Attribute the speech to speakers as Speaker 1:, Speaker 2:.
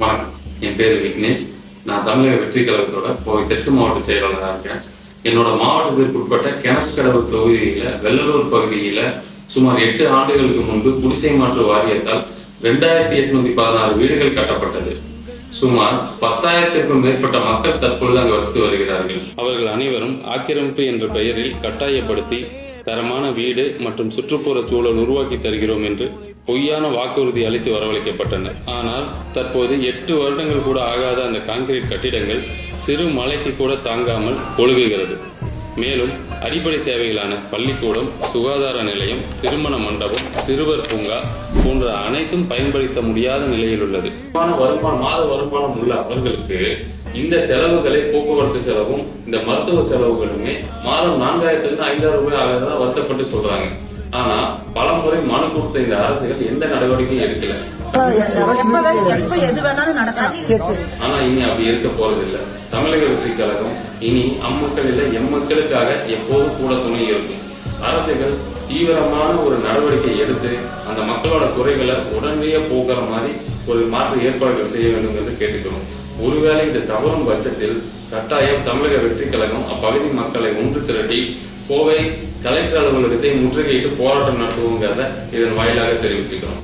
Speaker 1: வணக்கம். என் பேர் விக்னேஷ். நான் தமிழக வெற்றி கழகத்தோட கோவை தெற்கு மாவட்ட செயலாளராக இருக்கேன். என்னோட மாவட்டத்திற்கு உட்பட்ட கிணத்துக்கடவு தொகுதியில வெள்ளலூர் பகுதியில சுமார் எட்டு ஆண்டுகளுக்கு முன்பு குடிசை மாற்று வாரியத்தால் ரெண்டாயிரத்தி எட்நூத்தி பதினாறு வீடுகள் கட்டப்பட்டது. சுமார் பத்தாயிரத்திற்கும் மேற்பட்ட மக்கள் தற்பொழுது அங்கு வசித்து வருகிறார்கள். அவர்கள் அனைவரும் ஆக்கிரமிப்பு என்ற பெயரில் கட்டாயப்படுத்தி தரமான வீடு மற்றும் சுற்றுப்புற சூழல் உருவாக்கி தருகிறோம் என்று பொய்யான வாக்குறுதி அளித்து வரவழைக்கப்பட்டன. ஆனால் தற்போது எட்டு வருடங்கள் கூட ஆகாத அந்த கான்கிரீட் கட்டிடங்கள் சிறு மழைக்கு கூட தாங்காமல் ஒழுகுகிறது. மேலும் அடிப்படை தேவைகளான பள்ளிக்கூடம் சுகாதார நிலையம் திருமண மண்டபம் சிறுவர் பூங்கா போன்ற அனைத்தும் பயன்படுத்த முடியாத நிலையில் உள்ளது. வருமானம் மாத வருமானம் உள்ள அவர்களுக்கு இந்த செலவுகளை போக்குவரத்து செலவும் இந்த மருத்துவ செலவுகளுமே மாதம் நான்காயிரத்திலிருந்து ஐந்தாயிரம் ரூபாய் ஆகிறதா வருத்தப்பட்டு சொல்றாங்க. ஆனா பல முறை மனு கொடுத்த இந்த அரசுகள் எந்த நடவடிக்கையும் எடுக்கல. ஆனா இனி அப்படி இருக்க போறதில்ல. தமிழக வெற்றி கழகம் இனி அம்மக்கள் இல்ல எம்மக்களுக்காக எப்போதும் கூட துணை இருக்கும். அரசுகள் தீவிரமான ஒரு நடவடிக்கை எடுத்து அந்த மக்களோட குறைகளை உடனடியே போக்குற மாதிரி ஒரு மாற்று ஏற்பாடுகள் செய்ய வேண்டும் என்று கேட்டுக்கிறோம். ஒருவேளை இது தவறும் பட்சத்தில் கட்டாயம் தமிழக வெற்றி கழகம் அப்பகுதி மக்களை ஒன்று திரட்டி கோவை கலெக்டர் அலுவலகத்தை முற்றுகையிட்டு போராட்டம் நடத்துவோங்கிறத இதன் வாயிலாக தெரிவிச்சுக்கிறோம்.